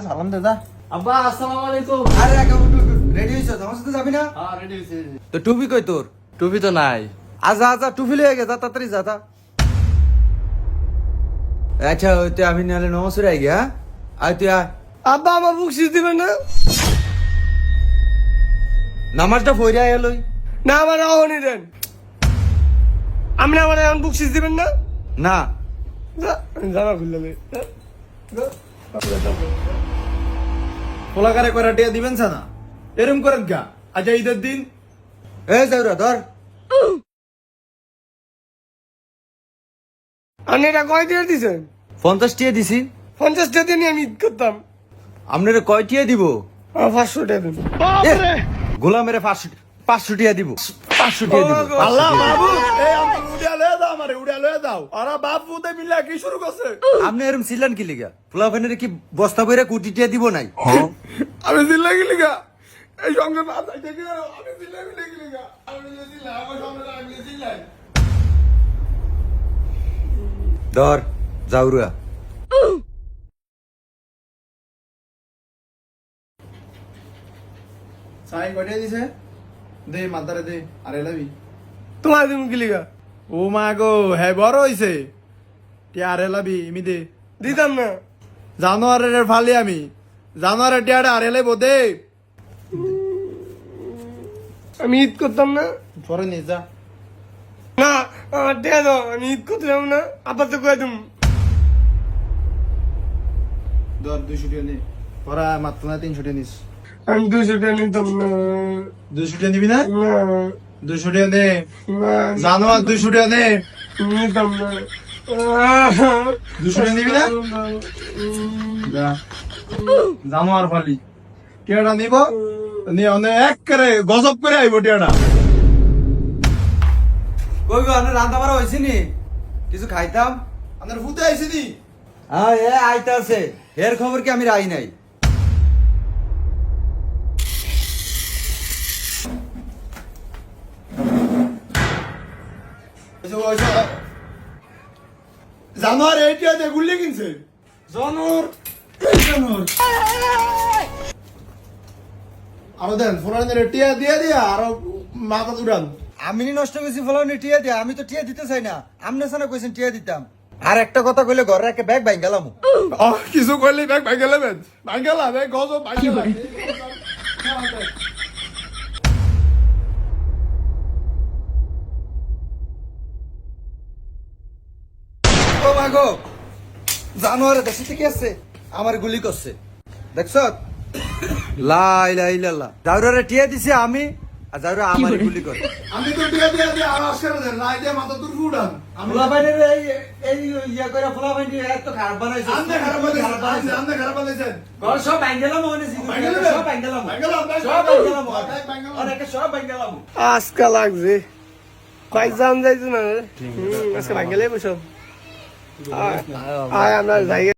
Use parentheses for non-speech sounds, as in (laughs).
সালাম দে যা আব্বা আসসালামু আলাইকুম। আরে রেডি হইছ আমার সাথে যাবি না? হ্যাঁ রেডি হয়েছে তো টুপি কই তোর? টুপি তো নাই। আজা আজা টুপি লয়ে গে যা তাড়াতাড়ি যা তা আচ্ছা ওই তুই আমি নালে নমস্কার আই গিয়া আয় তুই আব্বা আমার বুক সিজ দিবেন না। নামাজটা ফইরা আয় লই না আমার অহনি দেন। আপনি আমার এখন বুক সিজ দিবেন না? না। যা, জামা খুললে। পোলাকারে করে টিয়া দিবেন না এরম করেন গা। আজ ঈদের দিন। এ যাউরা ধর। আপনি এটা কয় দিয়ে দিছেন? পঞ্চাশ টিয়া দিছি। পঞ্চাশ টাকা নিয়ে আমি ঈদ করতাম। আপনার কয় টিয়া দিব? পাঁচশো টাকা দেন। গোলামের পাঁচশো পাঁচশো টিয়া দিব। পাঁচশো টিয়া দিব। আল্লাহ বাবু আমারে উড়িয়া লয়ে দাও। আরে বাবু তে মিলা কি শুরু করছে? আপনি এরম ছিলেন কি লিগা? ফুলা ফেনের কি বস্তা বইরা কুটি টিয়া দিব নাই? আমি দিল্লা গেলি গা এই সঙ্গে না থাকতে কি আমি দিল্লা গেলি গেলি গা আমি দিল্লা আমার সঙ্গে আমি দিল্লা ধর যাউরা সাই কয়টা দিছে? দে মাতারে দে আরে লাবি। তোমার দিন গেলি গা ও মা গো হে বড় হইছে। টিয়া আরে লাবি এমি দে দিতাম না। জানোয়ারের ফালি আমি। জানোয়ারের টিয়াটা আরে লাইব দে আমি ঈদ করতাম না। পরে নিয়ে যা। না আমার টাকা দাও আমি ঈদ করতাম না। আবার তো কয়ে দিম। ধর দুইশো টিয়া নে পরা মাত্র না তিনশো টিয়া নিস আমি দুশো টাকা নিতাম না। দুইশো টিয়া নিবি না? না। নে না জানোয়ার নে দুশো না? জানোয়ার ফালি টিয়াটা নিব। নিয়ে অনে এক করে গজব করে আইব টিয়াটা। কই গো আপনার রান্না বাড়া হয়েছে নি? কিছু খাইতাম? আপনার ফুতে আইসি দি হ্যাঁ এ আইতা আছে এর খবর কি আমি রাই নাই? জানোয়ার এই টিয়া দিয়ে গুল্লি কিনছে জানোয়ার এই জানোয়ার আরও দেন ফোরানের টিয়া দিয়ে দিয়া আরও মাথা উড়ান। আমি নষ্ট করেছি ফলানি টিয়া দিয়া আমি তো টিয়া দিতে চাই না। আমনে সানা কইছেন টিয়া দিতাম। আর একটা কথা কইলে ঘরে একটা ব্যাগ বাইং গেলাম কিছু করলি ব্যাগ ভাঙে লেবেন। ভাঙে গেলাম গজব ভাঙে লাভ। (laughs) ও মাগো জানোয়ারে দেশে থেকে আছে আমার গুলি করছে। দেখছ? লাই লাই লাল্লা জাউরারে টিয়া দিছে আমি আর জাউরা আমার গুলি করে। আমি তো টিয়া দিয়ে দিয়ে আওয়াজ করে দেন লাই দিয়ে মাথা তুর উড়ান আমি এই এই ইয়া কইরা ফুলা এত খারাপ বানাইছে। আন্দে খারাপ বানাইছেন আন্দে- আন্দে খারাপ বানাইছেন ঘর সব বাইন মনে বাইঙ্গা সব বাইন গেলাম। বাইঙ্গা দিলাম, বাইঙ্গা সব বাইন দিলাম। গেলাম। ব্যাগ বাইঙ্গা দিলাম। অনেকে সব বাইন আজকা লাগছে। কয়েক জাম যাইতো না আজকে Ah, oh, I am not Tiger.